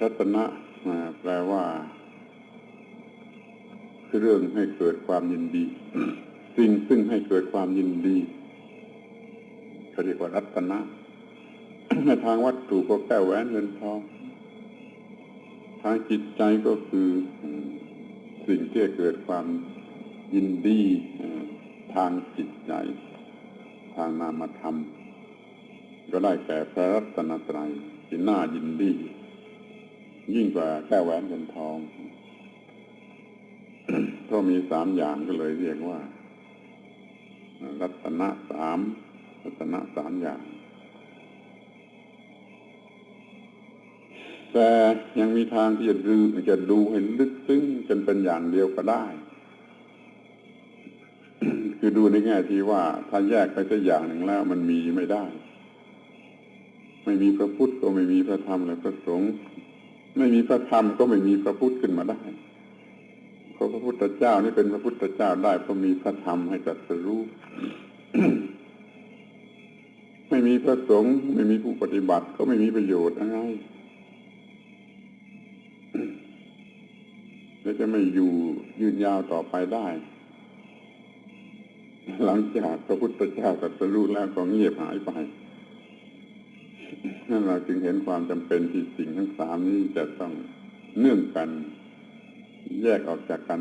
รัตนะแปลว่าคือเรื่องให้เกิดความยินดี สิ่งซึ่งให้เกิดความยินดีเขาเรียกว่ารัตนะในทางวัตถุก็แก้วแหวนเงินทองทางจิตใจก็คือสิ่งที่เกิดความยินดีทางจิตใจ ทางนามธรรม ก็ได้แก่พระรัตนตรัยที่น่ายินดี ยิ่งกว่าแก้วแหวนเงินทอง ก็มีสามอย่างก็เลยเรียกว่า รัตนะสามรัตนะสามอย่าง แต่ยังมีทางที่จะดูจะดูให้ลึกซึ้งจนเป็นอย่างเดียวก็ได้ คือดูในแง่ที่ว่า ถ้าแยกไปสักอย่างหนึ่งแล้ว มันมีไม่ได้ ไม่มีพระพุทธก็ไม่มีพระธรรมและพระสงฆ์ ไม่มีพระธรรมก็ไม่มีพระพุทธขึ้นมาได้เพราะพระพุทธเจ้านี่เป็นพระพุทธเจ้าได้เพราะมีพระธรรมให้ตรัสรู้ไม่มีพระสงฆ์ไม่มีผู้ปฏิบัติก็ไม่มีประโยชน์อะไรและจะไม่อยู่ยืนยาวต่อไปได้ หลังจากพระพุทธเจ้าตรัสรู้แล้วก็เงียบหายไป นั่นเราจึงเห็นความจำเป็นที่สิ่งทั้งสามนี้จะต้องเนื่องกัน แยกออกจากกัน